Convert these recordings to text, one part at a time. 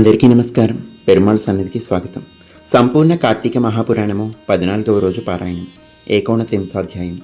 అందరికీ నమస్కారం. పెరుమాళ్ సన్నిధికి స్వాగతం. సంపూర్ణ కార్తీక మహాపురాణము పద్నాలుగవ రోజు పారాయణం ఏకోణ త్రింశాధ్యాయం.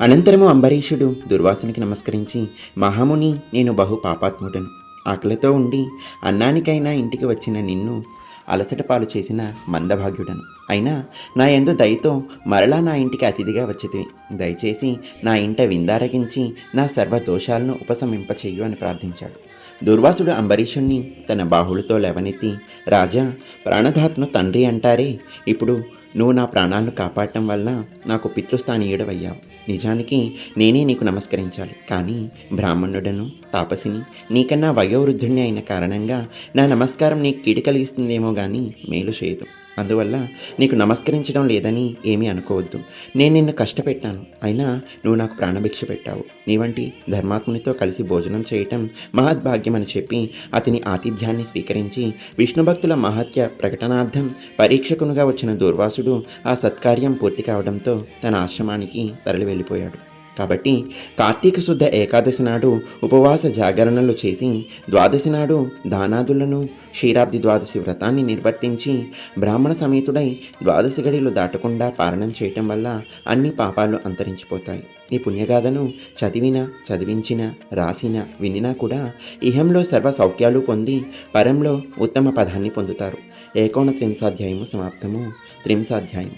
అనంతరము అంబరీషుడు దుర్వాసునికి నమస్కరించి మహాముని నేను బహు పాపాత్ముడను. ఆకలితో ఉండి అన్నానికైనా ఇంటికి వచ్చిన నిన్ను అలసట పాలు చేసిన మందభాగ్యుడను. అయినా నా ఎందు దయతో మరలా నా ఇంటికి అతిథిగా వచ్చితివి. దయచేసి నా ఇంట విందారగించి నా సర్వ దోషాలను ఉపశమింపచేయు అని ప్రార్థించాడు. దుర్వాసుడు అంబరీషుణ్ణి తన బాహుడితో లేవనెత్తి రాజా ప్రాణధాత్ను తండ్రి అంటారే. ఇప్పుడు నువ్వు నా ప్రాణాలను కాపాడటం వల్ల నాకు పితృస్థానీయుడవయ్యావు. నిజానికి నేనే నీకు నమస్కరించాలి. కానీ బ్రాహ్మణుడను తాపసిని నీకన్నా వయోవృద్ధుణ్ణి అయిన కారణంగా నా నమస్కారం నీకు కీడు కలిగిస్తుందేమో కానీ మేలు చేయదు. అందువల్ల నీకు నమస్కరించడం లేదని ఏమీ అనుకోవద్దు. నేను నిన్ను కష్టపెట్టాను. అయినా నువ్వు నాకు ప్రాణభిక్ష పెట్టావు. నీ వంటి ధర్మాత్మునితో కలిసి భోజనం చేయటం మహద్భాగ్యం అని చెప్పి అతని ఆతిథ్యాన్ని స్వీకరించి విష్ణుభక్తుల మహత్య ప్రకటనార్థం పరీక్షకునుగా వచ్చిన దూర్వాసుడు ఆ సత్కార్యం పూర్తి కావడంతో తన ఆశ్రమానికి తరలి వెళ్ళిపోయాడు. కాబట్టి కార్తీక శుద్ధ ఏకాదశి నాడు ఉపవాస జాగరణలు చేసి ద్వాదశి నాడు దానాదులను క్షీరాబ్ది ద్వాదశి వ్రతాన్ని నిర్వర్తించి బ్రాహ్మణ సమేతుడై ద్వాదశి గడిలు దాటకుండా పారణం చేయటం వల్ల అన్ని పాపాలు అంతరించిపోతాయి. ఈ పుణ్యగాథను చదివిన చదివించిన రాసిన వినినా కూడా ఇహంలో సర్వ సౌఖ్యాలు పొంది పరంలో ఉత్తమ పదాన్ని పొందుతారు. ఏకోణ త్రింశాధ్యాయము సమాప్తము. త్రింశాధ్యాయం.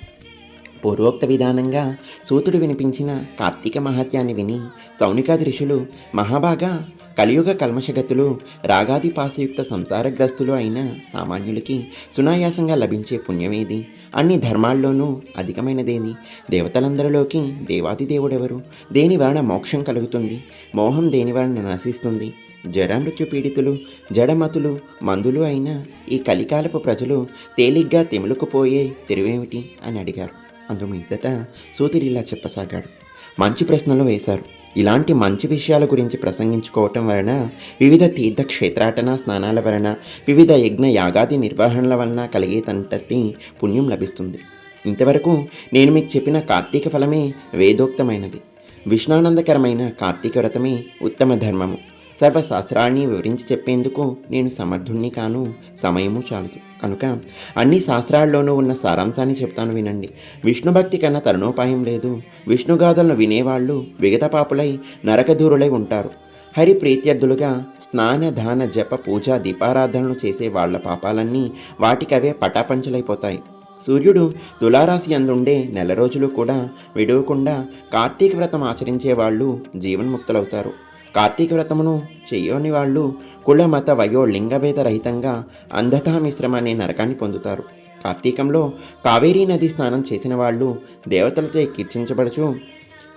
పూర్వోక్త విధానంగా సూతుడు వినిపించిన కార్తీక మహత్యాన్ని విని సౌనికాది ఋషులు మహాబాగా కలియుగ కల్మషగతులు రాగాది పాసయుక్త సంసారగ్రస్తులు అయిన సామాన్యులకి సునాయాసంగా లభించే పుణ్యమేది? అన్ని ధర్మాల్లోనూ అధికమైనదేది? దేవతలందరిలోకి దేవాదిదేవుడెవరు? దేని వలన మోక్షం కలుగుతుంది? మోహం దేని వలన నశిస్తుంది? జరామృత్యు పీడితులు జడమతులు మందులు అయిన ఈ కలికాలపు ప్రజలు తేలిగ్గా తెములుకుపోయే తెరువేమిటి? అని అడిగారు. అందు మీదట సూతిరి ఇలా చెప్పసాగాడు. మంచి ప్రశ్నలు వేశారు. ఇలాంటి మంచి విషయాల గురించి ప్రసంగించుకోవటం వలన వివిధ తీర్థ క్షేత్రాటన స్నానాల వలన వివిధ యజ్ఞ యాగాది నిర్వహణల వలన కలిగేటంతటి పుణ్యం లభిస్తుంది. ఇంతవరకు నేను మీకు చెప్పిన కార్తీక ఫలమే వేదోక్తమైనది. విష్ణానందకరమైన కార్తీక వ్రతమే ఉత్తమ ధర్మము. సర్వశాస్త్రాన్ని వివరించి చెప్పేందుకు నేను సమర్థుణ్ణి కాను. సమయము చాలదు. కనుక అన్ని శాస్త్రాల్లోనూ ఉన్న సారాంశాన్ని చెప్తాను వినండి. విష్ణు భక్తి కన్నా తరుణోపాయం లేదు. విష్ణుగాథలను వినేవాళ్ళు విగతపాపులై నరకదూరులై ఉంటారు. హరి ప్రీత్యర్థులుగా స్నాన దాన జప పూజ దీపారాధనలు చేసే వాళ్ళ పాపాలన్నీ వాటికవే పటాపంచలైపోతాయి. సూర్యుడు తులారాశి అందుండే నెల రోజులు కూడా విడవకుండా కార్తీక వ్రతం ఆచరించే వాళ్ళు జీవన్ముక్తులవుతారు. కార్తీక వ్రతమును చేయని వాళ్ళు కుల మత వయో లింగభేద రహితంగా అంధతా మిశ్రమ అనే నరకాన్ని పొందుతారు. కార్తీకంలో కావేరీ నది స్నానం చేసిన వాళ్ళు దేవతలతో కీర్తించబడుచు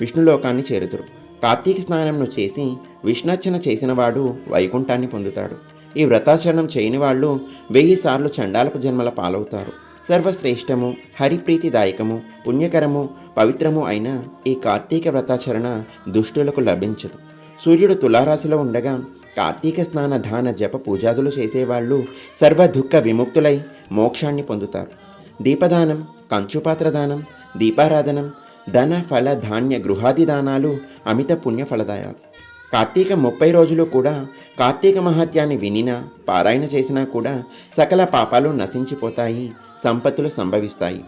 విష్ణులోకాన్ని చేరుతురు కార్తీక స్నానంను చేసి విష్ణర్చన చేసినవాడు వైకుంఠాన్ని పొందుతాడు. ఈ వ్రతాచరణం చేయని వాళ్ళు వెయ్యి సార్లు చండాలపు జన్మల పాలవుతారు. సర్వశ్రేష్టము హరిప్రీతిదాయకము పుణ్యకరము పవిత్రము అయిన ఈ కార్తీక వ్రతాచరణ దుష్టులకు లభించదు. సూర్యుడు తులారాశిలో ఉండగా కార్తీక స్నాన దాన జప పూజాదులు చేసేవాళ్ళు సర్వ దుఃఖ విముక్తులై మోక్షాన్ని పొందుతారు. దీపదానం కంచుపాత్ర దానం దీపారాధనం ధన ఫల ధాన్య గృహాది దానాలు అమిత పుణ్య ఫలదాయాలు. కార్తీక ముప్పై రోజులు కూడా కార్తీక మహత్యాన్ని వినినా పారాయణ చేసినా కూడా సకల పాపాలు నశించిపోతాయి సంపత్తులు సంభవిస్తాయి.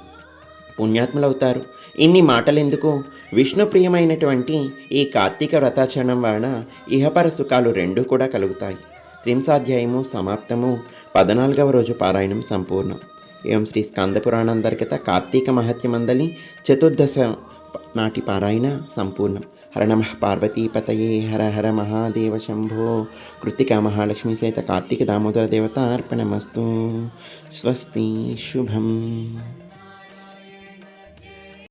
పుణ్యాత్ములవుతారు. ఇన్ని మాటలెందుకు? విష్ణుప్రియమైనటువంటి ఈ కార్తీక వ్రతాచరణం వలన ఇహపర సుఖాలు రెండూ కూడా కలుగుతాయి. త్రింసాధ్యాయము సమాప్తము. పద్నాలుగవ రోజు పారాయణం సంపూర్ణం. ఏం శ్రీ స్కందపురాణాంతర్గత కార్తీక మహత్యమందలి చతుర్దశ నాటి పారాయణ సంపూర్ణం. హర నమ పార్వతీపతయే హర హర మహాదేవ శంభో. కృతికా మహాలక్ష్మీ సహిత కార్తీక దామోదర దేవత అర్పణమస్తు స్వస్తి శుభం.